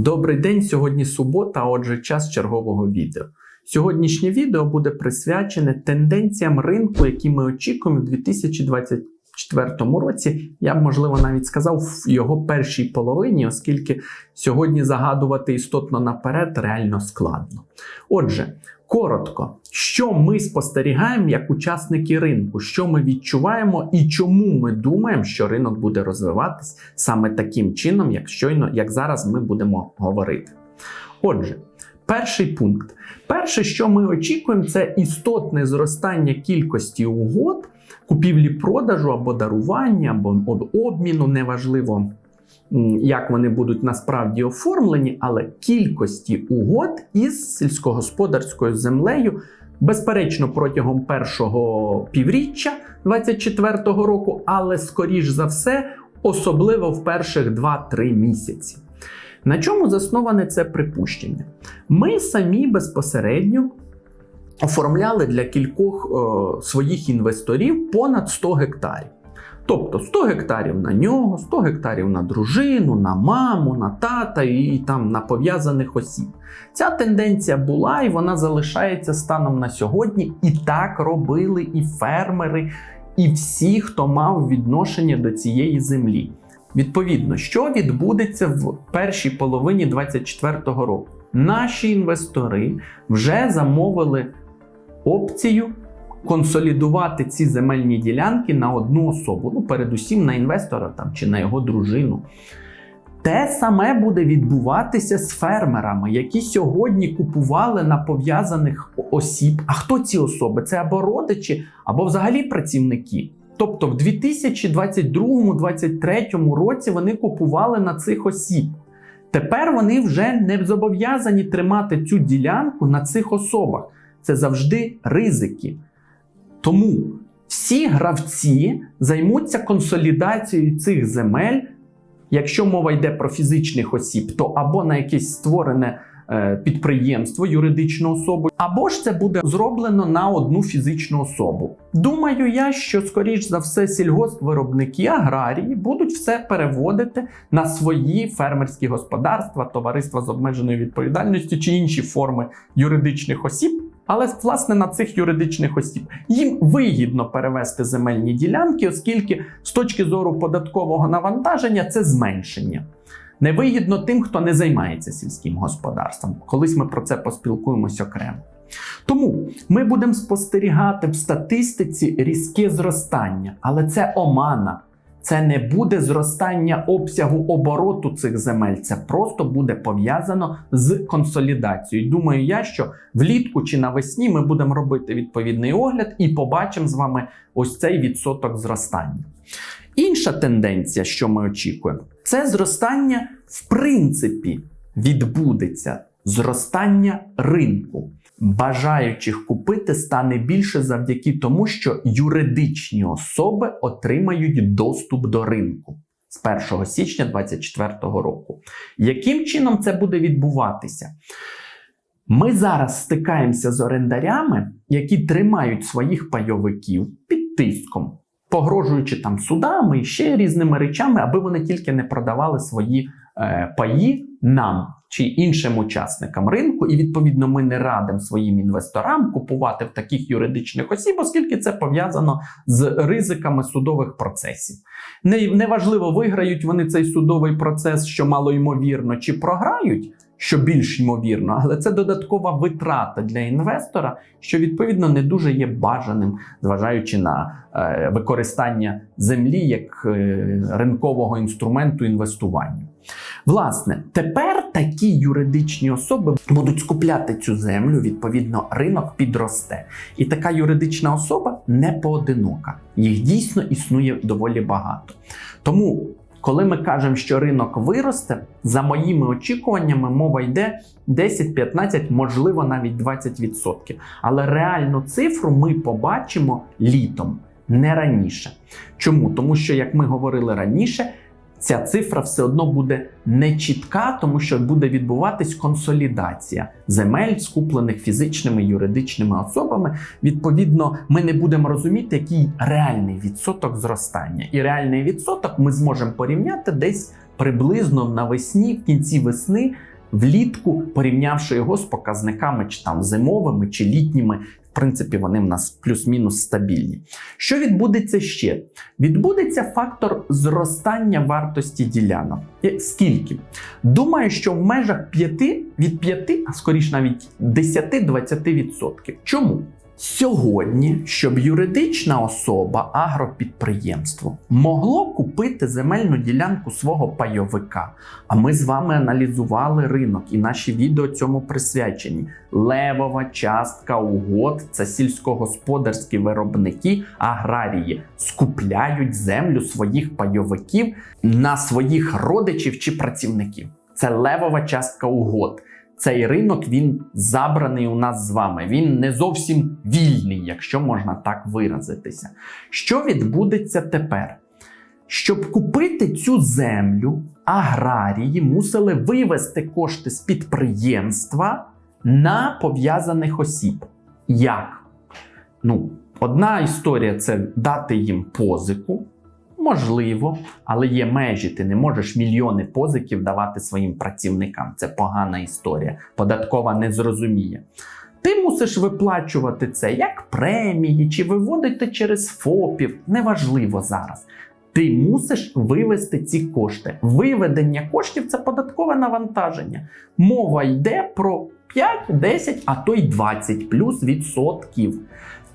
Добрий день, сьогодні субота, отже, час чергового відео. Сьогоднішнє відео буде присвячене тенденціям ринку, які ми очікуємо в 2024 році. Я б, можливо, навіть сказав в його першій половині, оскільки сьогодні загадувати істотно наперед реально складно. Отже, коротко, що ми спостерігаємо як учасники ринку, що ми відчуваємо і чому ми думаємо, що ринок буде розвиватись саме таким чином, як щойно, як зараз ми будемо говорити. Отже, перший пункт. Перше, що ми очікуємо, це істотне зростання кількості угод, купівлі-продажу або дарування, або обміну, неважливо. Як вони будуть насправді оформлені, але кількості угод із сільськогосподарською землею, безперечно, протягом першого півріччя 2024 року, але скоріш за все, особливо в перших 2-3 місяці. На чому засноване це припущення? Ми самі безпосередньо оформляли для кількох е, своїх інвесторів понад 100 гектарів. Тобто 100 гектарів на нього, 100 гектарів на дружину, на маму, на тата і там на пов'язаних осіб. Ця тенденція була і вона залишається станом на сьогодні. І так робили і фермери, і всі, хто мав відношення до цієї землі. Відповідно, що відбудеться в першій половині 2024 року? Наші інвестори вже замовили опцію консолідувати ці земельні ділянки на одну особу, ну передусім на інвестора там чи на його дружину. Те саме буде відбуватися з фермерами, які сьогодні купували на пов'язаних осіб. А хто ці особи? Це або родичі, або взагалі працівники. Тобто в 2022-2023 році вони купували на цих осіб. Тепер вони вже не зобов'язані тримати цю ділянку на цих особах. Це завжди ризики. Тому всі гравці займуться консолідацією цих земель. Якщо мова йде про фізичних осіб, то або на якесь створене е, підприємство, юридичну особу, або ж це буде зроблено на одну фізичну особу. Думаю я, що скоріш за все сільгоспвиробники аграрії будуть все переводити на свої фермерські господарства, товариства з обмеженою відповідальністю чи інші форми юридичних осіб. Але власне на цих юридичних осіб їм вигідно перевести земельні ділянки, оскільки з точки зору податкового навантаження це зменшення. Невигідно тим, хто не займається сільським господарством. Колись ми про це поспілкуємось окремо. Тому ми будемо спостерігати в статистиці різке зростання, але це омана. Це не буде зростання обсягу обороту цих земель, це просто буде пов'язано з консолідацією. Думаю, я що влітку чи навесні ми будемо робити відповідний огляд і побачимо з вами ось цей відсоток зростання. Інша тенденція, що ми очікуємо, це зростання в принципі відбудеться зростання ринку. Бажаючих купити стане більше завдяки тому, що юридичні особи отримають доступ до ринку з 1 січня 2024 року. Яким чином це буде відбуватися? Ми зараз стикаємося з орендарями, які тримають своїх пайовиків під тиском, погрожуючи там судами і ще різними речами, аби вони тільки не продавали свої е, паї нам чи іншим учасникам ринку, і відповідно ми не радимо своїм інвесторам купувати в таких юридичних осіб, оскільки це пов'язано з ризиками судових процесів. Неважливо, виграють вони цей судовий процес, що мало ймовірно, чи програють. Що більш ймовірно, але це додаткова витрата для інвестора, що відповідно не дуже є бажаним, зважаючи на е, використання землі як е, ринкового інструменту інвестування. Власне, тепер такі юридичні особи будуть скупляти цю землю, відповідно, ринок підросте. І така юридична особа не поодинока. Їх дійсно існує доволі багато. Тому. Коли ми кажемо, що ринок виросте, за моїми очікуваннями, мова йде 10-15, можливо, навіть 20%. Але реальну цифру ми побачимо літом, не раніше. Чому? Тому що, як ми говорили раніше, ця цифра все одно буде нечітка, тому що буде відбуватись консолідація земель, скуплених фізичними юридичними особами. Відповідно, ми не будемо розуміти, який реальний відсоток зростання. І реальний відсоток ми зможемо порівняти десь приблизно навесні, в кінці весни влітку, порівнявши його з показниками чи там зимовими чи літніми. В принципі, вони в нас плюс-мінус стабільні. Що відбудеться ще? Відбудеться фактор зростання вартості ділянок. Скільки? Думаю, що в межах 5, від 5, а скоріш навіть 10-20%. Чому? Сьогодні, щоб юридична особа, агропідприємство могло купити земельну ділянку свого пайовика. А ми з вами аналізували ринок, і наші відео цьому присвячені. Левова частка угод це сільськогосподарські виробники, аграрії скупляють землю своїх пайовиків на своїх родичів чи працівників. Це левова частка угод цей ринок він забраний у нас з вами. Він не зовсім вільний, якщо можна так виразитися. Що відбудеться тепер? Щоб купити цю землю, аграрії мусили вивести кошти з підприємства на пов'язаних осіб. Як? Ну, одна історія це дати їм позику. Можливо, але є межі. Ти не можеш мільйони позиків давати своїм працівникам. Це погана історія. Податкова не зрозуміє. Ти мусиш виплачувати це як премії, чи виводити через ФОПів. Неважливо зараз. Ти мусиш вивести ці кошти. Виведення коштів це податкове навантаження. Мова йде про 5, 10, а то й 20 плюс відсотків.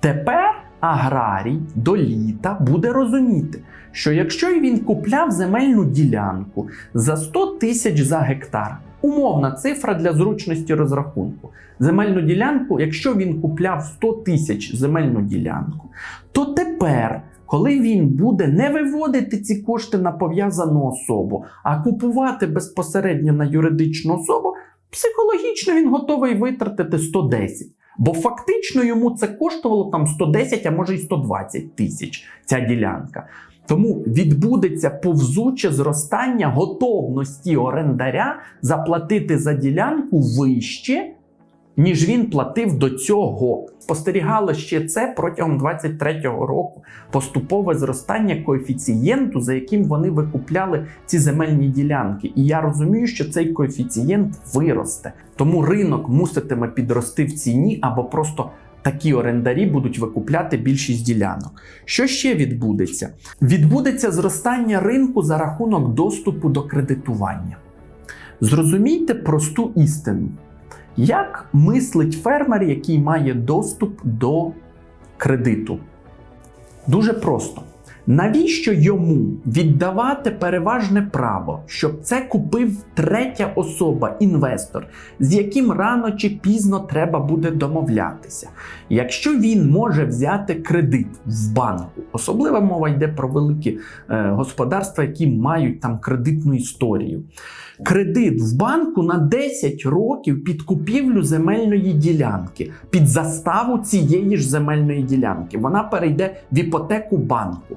Тепер аграрій до літа буде розуміти, що якщо він купляв земельну ділянку за 100 тисяч за гектар, умовна цифра для зручності розрахунку, земельну ділянку, якщо він купляв 100 тисяч земельну ділянку, то тепер. Коли він буде не виводити ці кошти на пов'язану особу, а купувати безпосередньо на юридичну особу, психологічно він готовий витратити 110. Бо фактично йому це коштувало там 110, а може й 120 тисяч ця ділянка. Тому відбудеться повзуче зростання готовності орендаря заплатити за ділянку вище, ніж він платив до цього. Спостерігало ще це протягом 23-го року поступове зростання коефіцієнту, за яким вони викупляли ці земельні ділянки. І я розумію, що цей коефіцієнт виросте. Тому ринок муситиме підрости в ціні або просто. Такі орендарі будуть викупляти більшість ділянок. Що ще відбудеться? Відбудеться зростання ринку за рахунок доступу до кредитування. Зрозумійте просту істину. Як мислить фермер, який має доступ до кредиту? Дуже просто. Навіщо йому віддавати переважне право, щоб це купив третя особа, інвестор, з яким рано чи пізно треба буде домовлятися? Якщо він може взяти кредит в банку, особлива мова йде про великі е, господарства, які мають там кредитну історію. Кредит в банку на 10 років під купівлю земельної ділянки, під заставу цієї ж земельної ділянки. Вона перейде в іпотеку банку.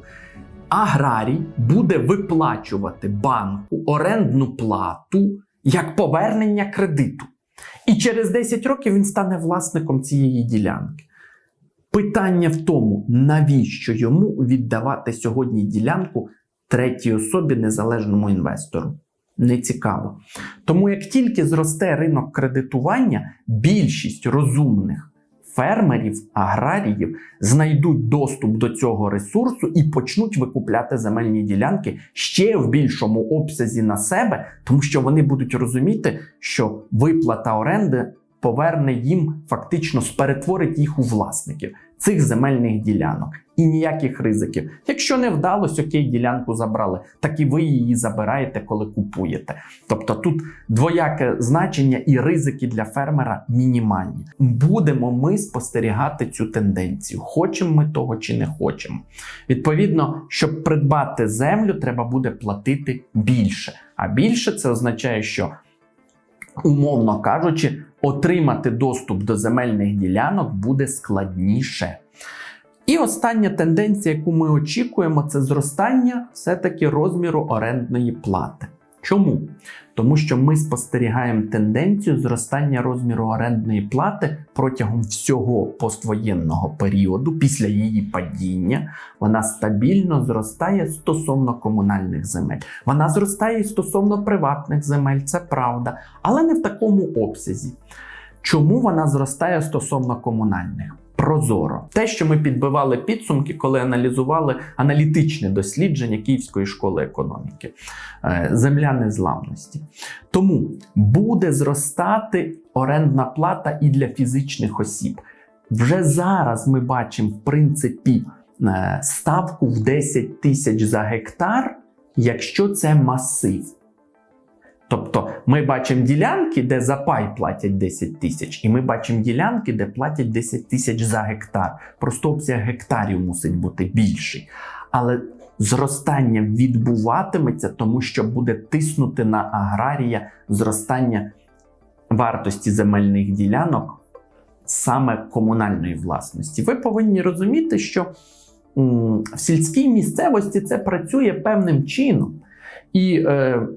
Аграрій буде виплачувати банку орендну плату як повернення кредиту. І через 10 років він стане власником цієї ділянки. Питання в тому, навіщо йому віддавати сьогодні ділянку третій особі незалежному інвестору. Не цікаво. Тому як тільки зросте ринок кредитування, більшість розумних фермерів, аграріїв знайдуть доступ до цього ресурсу і почнуть викупляти земельні ділянки ще в більшому обсязі на себе, тому що вони будуть розуміти, що виплата оренди поверне їм фактично перетворить їх у власників цих земельних ділянок. І ніяких ризиків. Якщо не вдалося, окей, ділянку забрали, так і ви її забираєте, коли купуєте. Тобто тут двояке значення і ризики для фермера мінімальні. Будемо ми спостерігати цю тенденцію, хочемо ми того чи не хочемо. Відповідно, щоб придбати землю, треба буде платити більше. А більше це означає, що, умовно кажучи, отримати доступ до земельних ділянок буде складніше. І остання тенденція, яку ми очікуємо, це зростання все-таки розміру орендної плати. Чому? Тому що ми спостерігаємо тенденцію зростання розміру орендної плати протягом всього поствоєнного періоду, після її падіння, вона стабільно зростає стосовно комунальних земель. Вона зростає і стосовно приватних земель, це правда, але не в такому обсязі. Чому вона зростає стосовно комунальних? Прозоро. Те, що ми підбивали підсумки, коли аналізували аналітичне дослідження Київської школи економіки, Е, земля незламності. Тому буде зростати орендна плата і для фізичних осіб. Вже зараз ми бачимо, в принципі, е, ставку в 10 тисяч за гектар, якщо це масив. Тобто ми бачимо ділянки, де за пай платять 10 тисяч, і ми бачимо ділянки, де платять 10 тисяч за гектар. Просто обсяг гектарів мусить бути більший. Але зростання відбуватиметься, тому що буде тиснути на аграрія зростання вартості земельних ділянок саме комунальної власності. Ви повинні розуміти, що в сільській місцевості це працює певним чином. І е,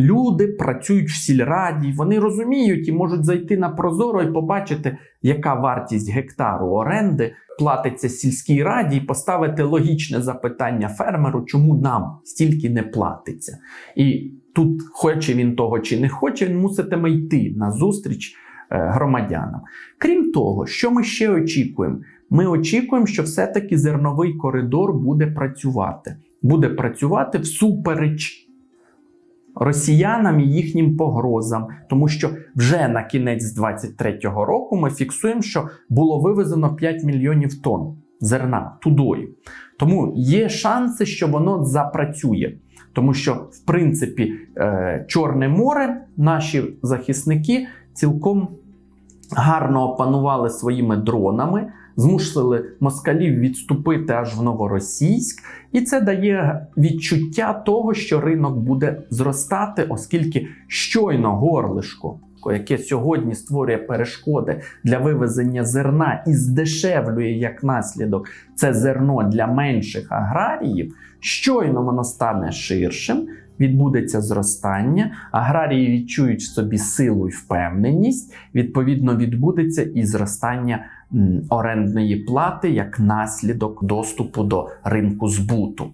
люди працюють в сільраді, вони розуміють і можуть зайти на Прозоро і побачити, яка вартість гектару оренди платиться сільській раді, і поставити логічне запитання фермеру, чому нам стільки не платиться. І тут, хоче він того чи не хоче, він муситиме йти на зустріч е, громадянам. Крім того, що ми ще очікуємо? Ми очікуємо, що все-таки зерновий коридор буде працювати. Буде працювати всупереч росіянам і їхнім погрозам, тому що вже на кінець 23-го року ми фіксуємо, що було вивезено 5 мільйонів тонн зерна тудою. Тому є шанси, що воно запрацює. Тому що, в принципі, е, Чорне море, наші захисники цілком гарно опанували своїми дронами, змусили москалів відступити аж в новоросійськ, і це дає відчуття того, що ринок буде зростати, оскільки щойно горлишко, яке сьогодні створює перешкоди для вивезення зерна і здешевлює як наслідок це зерно для менших аграріїв, щойно воно стане ширшим. Відбудеться зростання, аграрії відчують в собі силу і впевненість. Відповідно, відбудеться і зростання орендної плати як наслідок доступу до ринку збуту.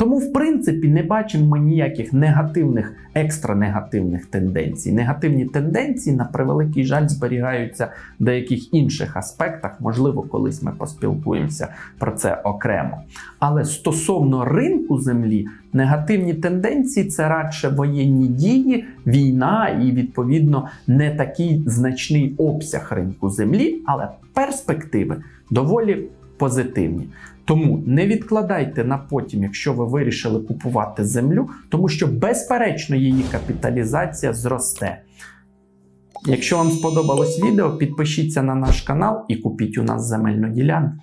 Тому, в принципі, не бачимо ми ніяких негативних, екстранегативних тенденцій. Негативні тенденції, на превеликий жаль, зберігаються в деяких інших аспектах. Можливо, колись ми поспілкуємося про це окремо. Але стосовно ринку землі, негативні тенденції це радше воєнні дії, війна і, відповідно, не такий значний обсяг ринку землі, але перспективи доволі позитивні. Тому не відкладайте на потім, якщо ви вирішили купувати землю, тому що безперечно її капіталізація зросте. Якщо вам сподобалось відео, підпишіться на наш канал і купіть у нас земельну ділянку.